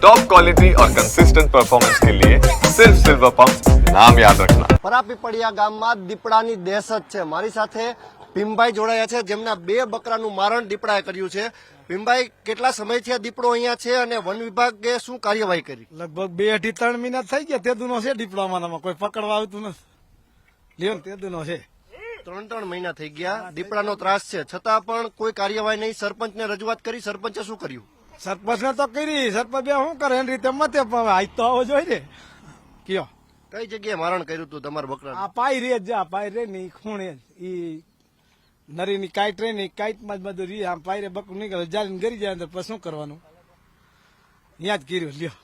Top quality और consistent performance के लिए सिर्फ सिल्वर पंप नाम याद रखना પરાપીપળિયા ગામમાં દીપડાની દહેશત છે મારી સાથે ભીમભાઈ જોડાયા છે જેમના બે બકરાનું મારણ દીપડાએ કર્યું છે ભીમભાઈ કેટલા સમયથી આ દીપડો અહીંયા છે અને વન વિભાગે શું કાર્યવાહી કરી લગભગ બે અઢી ત્રણ મહિના થઈ ગયા તે દુનો છે ડિપ્લોમાનામાં કોઈ પકડવા આવતું નથી લ્યો ને તે દુનો છે ત્રણ ત્રણ મહિના થઈ ગયા દીપડાનો ત્રાસ છે છતાં પણ કોઈ કાર્યવાહી નહીં સરપંચને રજૂઆત કરી સરપંચે શું કર્યું સરપંચ ને તો કરી સરપંચ બે શું કરે? એની રીતે મતે પણ આજ તો આવો જોઈએ ને. કયો? કઈ જગ્યાએ મારણ કર્યું તું તમારા બકરા આ પાય રે જ જા પાય રે ની ખૂણે. ઈ નરી ની કાઈટ રે ની કાઈટમાં જ બધું રી આમ પાય રે બકરું નીકળે જાલીને ગરી જાય તો પછી શું કરવાનું? ત્યાં જ કર્યું લ્યો.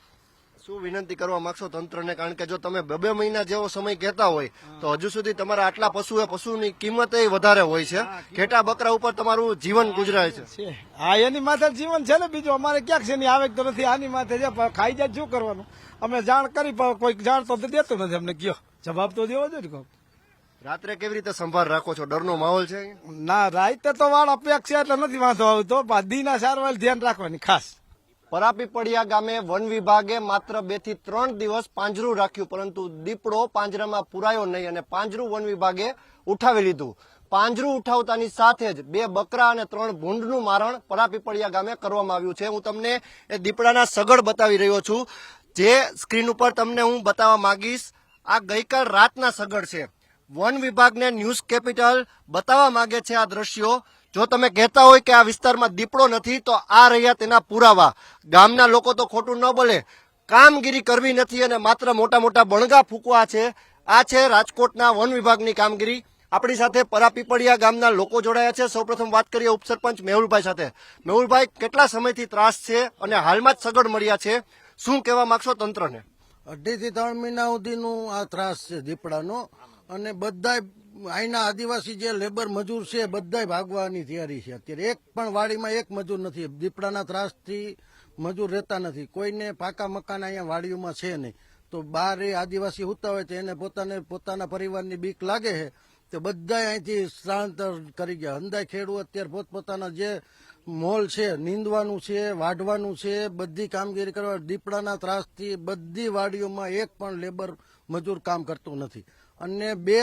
શું વિનંતી કરવા માંગશો તંત્રને? કારણ કે જો તમે બે બે મહિના જેવો સમય કહેતા હોય તો હજુ સુધી તમારા આટલા પશુ એ પશુની કિંમત વધારે હોય છે. ઘેટા બકરા ઉપર તમારું જીવન ગુજરાય છે. હા એની માથે જીવન છે ને બીજું? અમારે ક્યાંક છે આવે તો નથી. આની માથે છે ખાઈ જાય શું કરવાનું? અમે જાણ કરી પણ કોઈક જાણ તો દેતો નથી અમને. કયો? જવાબ તો દેવો જોઈએ ને રાત્રે કેવી રીતે સંભાળ રાખો છો? ડરનો માહોલ છે ના રાતે તો વાળ અપેક્ષા એટલે નથી વાંધો આવતો દીના સારવાર ધ્યાન રાખવાની ખાસ. પરાપીપળિયા ગામે વન વિભાગે માત્ર બેથી ત્રણ દિવસ પાંજરું રાખ્યું, પરંતુ દીપડો પાંજરામાં પુરાયો નહીં અને પાંજરું વન વિભાગે ઉઠાવી લીધું. પાંજરું ઉઠાવતાની સાથે જ બે બકરા અને ત્રણ ભૂંડનું મારણ પરાપીપળિયા ગામે કરવામાં આવ્યું છે. હું તમને એ દીપડાના સગડ બતાવી રહ્યો છું. જે સ્ક્રીન ઉપર તમને હું બતાવવા માંગીશ, આ ગઈકાલ રાતના સગડ છે. વન વિભાગને ન્યૂઝ કેપિટલ બતાવવા માંગે છે આ દ્રશ્યો. જો તમે કહેતા હોય કે આ વિસ્તારમાં દીપડો નથી, તો આ રહ્યા તેના પુરાવા. ગામના લોકો તો ખોટું ન બોલે. કામગીરી કરવી નથી અને માત્ર મોટા મોટા બણગા ફૂંકવા છે. આ છે રાજકોટના વન વિભાગની કામગીરી. આપણી સાથે પરાપીપળિયા ગામના લોકો જોડાયા છે. સૌપ્રથમ વાત કરીએ ઉપસરપંચ મેહુલભાઈ સાથે. મેહુલભાઈ, કેટલા સમયથી ત્રાસ છે અને હાલમાં જ સગડ મળ્યા છે? શું કહેવા માંગશો તંત્રને? અઢી થી ત્રણ મહિના સુધીનું આ ત્રાસ છે દીપડાનો. અને બધા અહીંના આદિવાસી જે લેબર મજૂર છે બધા ભાગવાની તૈયારી છે. અત્યારે એક પણ વાડીમાં એક મજૂર નથી. દીપડાના ત્રાસથી મજૂર રહેતા નથી. કોઈને પાકા મકાન અહીંયા વાડીઓમાં છે નહીં. તો બહાર એ આદિવાસી હોતા હોય તો એને પોતાને, પોતાના પરિવારની બીક લાગે છે. તો બધા અહીંથી સ્થળાંતર કરી ગયા. હંદાય ખેડૂત અત્યારે પોતપોતાના જે મોલ છે, નીંદવાનું છે, વાઢવાનું છે, બધી કામગીરી કરવા દીપડાના ત્રાસથી બધી વાડીઓમાં એક પણ લેબર મજૂર કામ કરતું નથી. અને બે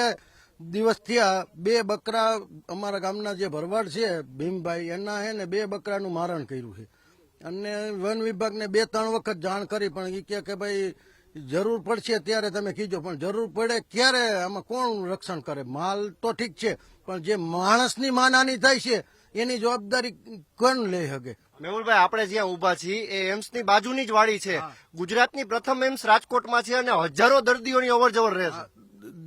દિવસ થયા બે બકરા અમારા ગામના જે ભરવાડ છે ભીમભાઈ એના હે ને બે બકરાનું મારણ કર્યું છે. અને વન વિભાગને બે ત્રણ વખત જાણ કરી પણ એ કહે કે ભાઈ જરૂર પડશે ત્યારે તમે કીજો પણ જરૂર પડે ક્યારે આમાં કોણ રક્ષણ કરે? માલ તો ઠીક છે પણ જે માણસની માનાની થાય છે એની જવાબદારી કોણ લઈ શકે મેહુલભાઈ આપણે જ્યાં ઊભા છીએ એ એમ્સની બાજુની જ વાડી છે. ગુજરાતની પ્રથમ એમ્સ રાજકોટમાં છે અને હજારો દર્દીઓની અવર જવર રહે છે.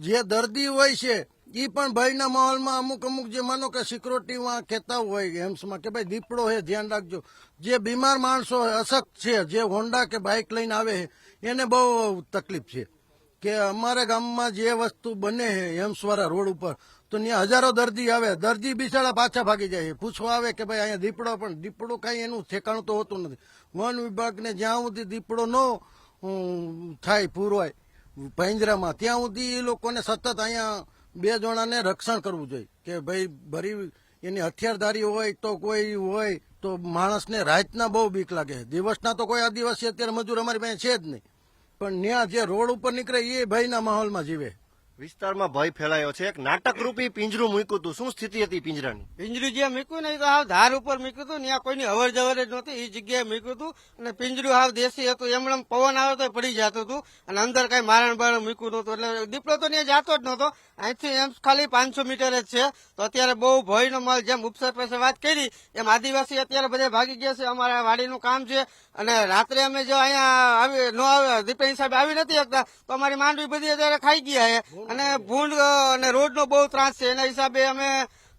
જે દર્દી હોય છે એ પણ ભયના માહોલમાં અમુક અમુક જે માનો કે સિક્યોરિટીમાં કહેતા હોય એમ્સમાં કે ભાઈ દીપડો છે, ધ્યાન રાખજો. જે બીમાર માણસો અશક્ત છે, જે હોન્ડા કે બાઇક લઈને આવે છે, એને બહુ તકલીફ છે. કે અમારા ગામમાં જે વસ્તુ બને છે, એમ્સવાળા રોડ ઉપર, તો ત્યાં હજારો દર્દી આવે. દર્દી બિચારા પાછા ભાગી જાય. પૂછવા આવે કે ભાઈ અહીંયા દીપડો પણ, દીપડો કાંઈ એનું ઠેકાણું તો હોતું નથી. વન વિભાગને જ્યાં સુધી દીપડો ન થાય, પૂરવાય પાંજરામાં ત્યાં સુધી એ લોકોને સતત અહીંયા બે જણાને રક્ષણ કરવું જોઈએ. કે ભાઈ, ભરી એની હથિયારધારી હોય તો કોઈ હોય, તો માણસને રાતના બહુ બીક લાગે. દિવસના તો કોઈ આદિવાસી અત્યારે મજૂર અમારી પાસે છે જ નહીં. પણ ત્યાં જે રોડ ઉપર નીકળે એ ભયના માહોલમાં જીવે. વિસ્તારમાં ભય ફેલાયો છે. એક નાટક રૂપી પિંજરું મૂક્યું હતું. શું સ્થિતિ હતી પિંજરાની? પિંજરું જ્યાં મૂક્યું ને એ તો હાવ ધાર ઉપર મૂક્યું હતું ત્યાં કોઈની અવર જવર જ નહોતી. એ જગ્યાએ મૂક્યું હતું અને પિંજરું હાવ દેશી હતું. એમણે પવન આવે તો પડી જતું હતું અને અંદર કઈ મારણ બારણ મૂક્યું નહોતું. એટલે દીપડો તો ત્યાં જાતો જ નહોતો. અહીંથી એમ ખાલી પાંચસો મીટર જ છે. તો અત્યારે બહુ ભયનો માલ જેમ ઉપસર પાસે વાત કરી એમ આદિવાસી અત્યારે બધા ભાગી ગયા છે. અમારા વાડીનું કામ છે. અને રાત્રે અમે જો અહીંયા આવી ન આવે દીપેન સાહેબ આવી નથી શકતા તો અમારી માંડવી બધી અત્યારે ખાઈ ગયા છે. અને ભૂંડ અને રોડનો બહુ ત્રાસ છે. એના હિસાબે અમે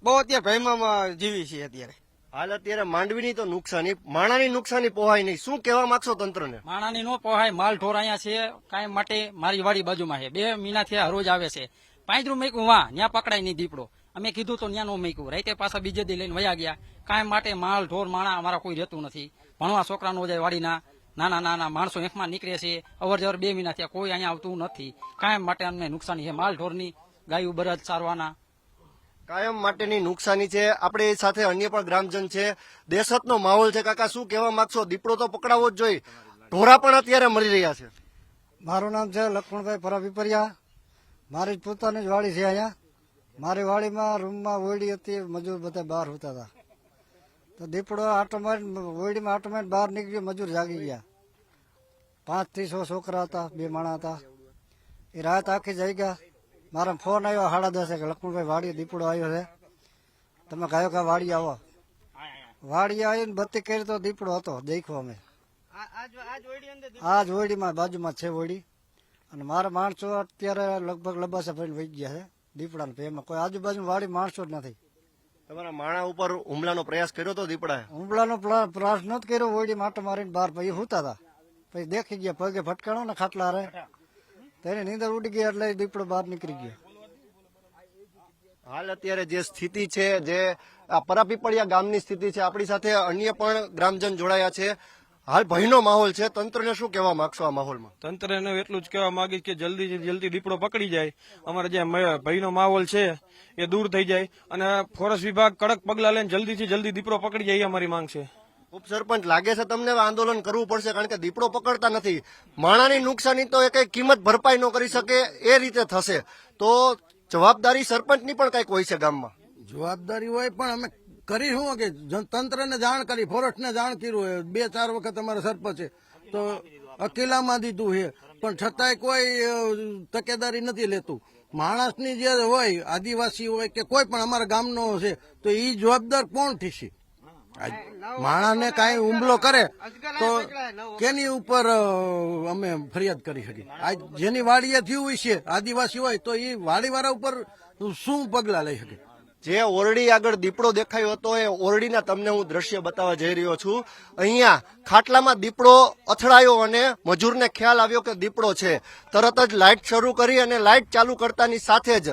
બહુ અત્યારે ભયમાં જીવી છીએ અત્યારે. હાલ અત્યારે માંડવીની તો નુકસાની માણાની નુકસાની પોહાય નહીં. શું કહેવા માંગશો તંત્રને? માણાની નો પોહાય માલ ઢોર અહીંયા છે. કાયમ માટે મારી વાડી બાજુમાં છે. બે મહિનાથી આ રોજ આવે છે. પાંજરું મેકું વા ત્યાં પકડાય નહીં દીપડો. અમે કીધું તો ત્યાં નો મેકું રાતે પાછા બીજે દી લઈને વયા ગયા. કાયમ માટે માલ ઢોર માણા અમારા કોઈ રહેતું નથી. ભણવા છોકરા નો જાય વાડીના. નાના નાના માણસો એંખમાં નીકળે છે. અવર જવર બે મહિના થયા કોઈ અહીંયા આવતું નથી. કાયમ માટે અમને નુકસાની છે. માલ ઢોરની ગાયું બરજ સારવાના. કાયમ માટેની નુકસાની છે. આપણે સાથે અન્ય પણ ગ્રામજન છે. દેશતનો માહોલ છે. કાકા શું કહેવા માંગશો? દીપડો તો પકડાવો જ જોઈએ ઢોરા પણ અત્યારે મળી રહ્યા છે. મારું નામ છે લક્ષ્મણભાઈ પરાપીપરિયા મારી જ પોતાની જ વાડી છે અહીંયા. મારી વાડીમાં રૂમમાં ઓયડી હતી. મજૂર બધા બહાર હોતા હતા. તો દીપડો આટો મારી ઓયડીમાં આટો મારી બહાર નીકળ્યો મજૂર જાગી ગયા. પાંચથી છ છોકરા હતા, બે માણા હતા. એ રાત આખી જઈ ગયા મારા ફોન આવ્યો સાડા દસે કે, લક્ષ્મણભાઈ વાડી દીપડો આવ્યો છે. તમે કયો કા વાડી આવો. વાડી આવીને બત્તી કરી તો દીપડો હતો દેખો અમે. આજ ઓયડીમાં બાજુમાં છે ઓયડી અને મારા માણસો અત્યારે લગભગ લબાસા ભરીને વહી ગયા છે દીપડાના પેમાં કોઈ આજુબાજુ વાડી માણસો જ નથી. તમારા માણા ઉપર હુમલાનો પ્રયાસ કર્યો હતો દીપડા હુમલાનો પ્રયાસ નથી કર્યો ઓડી માટો મારીને બહાર પછી હુતા હતા પછી દેખી ગયા પગે ફટકાણો ને ખાટલા રે. તેની નીંદર ઉડી ગઈ એટલે દીપડો બહાર નીકળી ગયો. હાલ અત્યારે જે સ્થિતિ છે જે આ પરાપીપળિયા ગામની સ્થિતિ છે આપણી સાથે અન્ય પણ ગ્રામજન જોડાયા છે. હાલ ભયનો માહોલ છે. તંત્રને શું કહેવા માંગશો આ માહોલમાં? તંત્રને એટલું જ કહેવા માંગીશ કે જલ્દી જલ્દી દીપડો પકડી જાય. અમારે જે મ- ભયનો માહોલ છે એ દૂર થઈ જાય. અને ફોરેસ્ટ વિભાગ કડક પગલા લઈને જલ્દીથી જલ્દી દીપડો પકડી જાય એ અમારી માંગ છે. ઉપસરપંચ લાગે છે તમને આંદોલન કરવું પડશે કારણ કે દીપડો પકડતા નથી. માણાની નુકસાની તો એ કઈ કિંમત ભરપાઈ ન કરી શકે એ રીતે થશે. તો જવાબદારી સરપંચની પણ કંઈક હોય છે ગામમાં? જવાબદારી હોય પણ અમે કરી શું કે? તંત્રને જાણ કરી, ફોરેસ્ટને જાણ કર્યું બે, ચાર વખત અમારા સરપંચે. તો અકેલામાં દીધું છે. પણ છતાંય કોઈ તકેદારી નથી લેતું. માણસની જે હોય, આદિવાસી હોય કે કોઈ પણ અમારા ગામનો છે, તો એ જવાબદાર કોણ થશે? માણસને કાંઈ હુમલો કરે, તો કેની ઉપર અમે ફરિયાદ કરી શકીએ? આજ જેની વાડીએ થયું હોય છે, આદિવાસી હોય, તો એ વાડીવાળા ઉપર શું પગલા લઈ શકે? જે ઓરડી આગળ દીપડો દેખાયો હતો એ ઓરડીના તમને હું દ્રશ્ય બતાવવા જઈ રહ્યો છું. અહીંયા ખાટલામાં દીપડો અથડાયો અને મજૂરને ખ્યાલ આવ્યો કે દીપડો છે. તરત જ લાઇટ શરૂ કરી અને લાઇટ ચાલુ કરતાની સાથે જ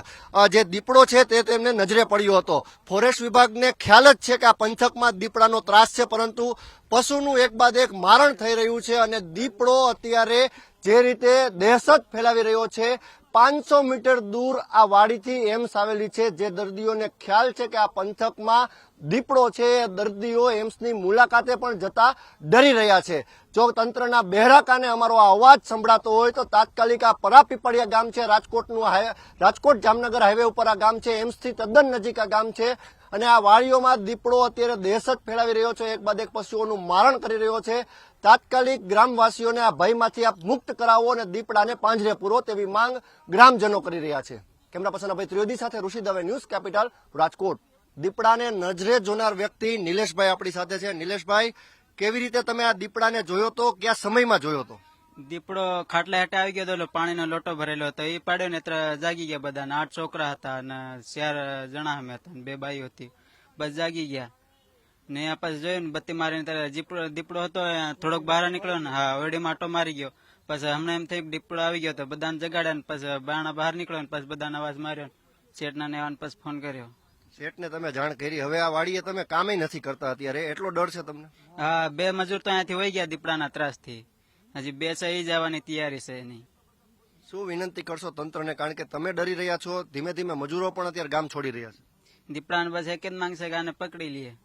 જે દીપડો છે તે તેમને નજરે પડ્યો હતો. ફોરેસ્ટ વિભાગને ખ્યાલ જ છે કે આ પંથકમાં દીપડાનો ત્રાસ છે, પરંતુ પશુનું એક બાદ એક મારણ થઈ રહ્યું છે અને દીપડો અત્યારે જે રીતે દહેશત ફેલાવી રહ્યો છે પાંચસો મીટર દૂર આ વાડીથી એમ્સ આવેલી છે જે દર્દીઓને ખ્યાલ છે કે આ પંથકમાં દીપડો છે. દર્દીઓ એમ્સની મુલાકાતે પણ જતા ડરી રહ્યા છે. જો તંત્રના બહેરા કાને અમારો અવાજ સંભળાતો હોય તો તાત્કાલિક આ પરાપીપળિયા ગામ છે. રાજકોટનું રાજકોટ જામનગર હાઈવે ઉપર આ ગામ છે. એમ્સથી તદ્દન નજીક આ ગામ છે. અને આ વાડીઓમાં દીપડો અત્યારે દહેશત ફેલાવી રહ્યો છે. એક બાદ એક પશુઓનું મારણ કરી રહ્યો છે. તાત્કાલિક ગ્રામવાસીઓને આ ભયમાંથી આપ મુક્ત કરાવો અને દીપડાને પાંજરે પૂરો તેવી માંગ ગ્રામજનો કરી રહ્યા છે. કેમેરા પર્સન અભય ત્રિવેદી સાથે ઋષિ દવે ન્યૂઝ કેપિટલ રાજકોટ. દીપડાને નજરે જોનાર વ્યક્તિ નિલેશભાઈ આપણી સાથે છે. નિલેશભાઈ, કેવી રીતે તમે આ દીપડાને જોયો તો? કયા સમયમાં જોયો તો? દીપડો ખાટલા હેઠે આવી ગયો હતો એટલે પાણીનો લોટો ભરેલો હતો. એ પાડ્યો ને જાગી ગયા બધા ને આઠ છોકરા હતા અને ચાર જણા અમે હતા ને બે બાઈ હતી. બસ જાગી ગયા. ને અહીંયા પછી જોયું ને બત્તી મારીને ત્યારે દીપડો દીપડો હતો થોડોક બહાર નીકળ્યો ને હા ઓરડીમાં આટો મારી ગયો. પછી હમણાં એમ થઈ દીપડો આવી ગયો તો બધાને જગાડ્યા ને પછી બાણા બહાર નીકળ્યો ને પછી બધાને અવાજ માર્યો શેઠના ને આવવાને પછી ફોન કર્યો. શેઠને તમે જાણ કરી. હવે આ વાડીએ તમે કામે નથી કરતા અત્યારે. એટલો ડર છે તમને? હા બે મજૂર તો અહીંયાથી વહી ગયા દીપડાના ત્રાસથી. હજી બેસાઈ જવાની તૈયારી છે એની. શું વિનંતી કરશો તંત્રને? કારણ કે તમે ડરી રહ્યા છો ધીમે ધીમે મજૂરો પણ અત્યારે ગામ છોડી રહ્યા છે. દીપડાને બસ એક જ માંગશે કે આને પકડી લઈએ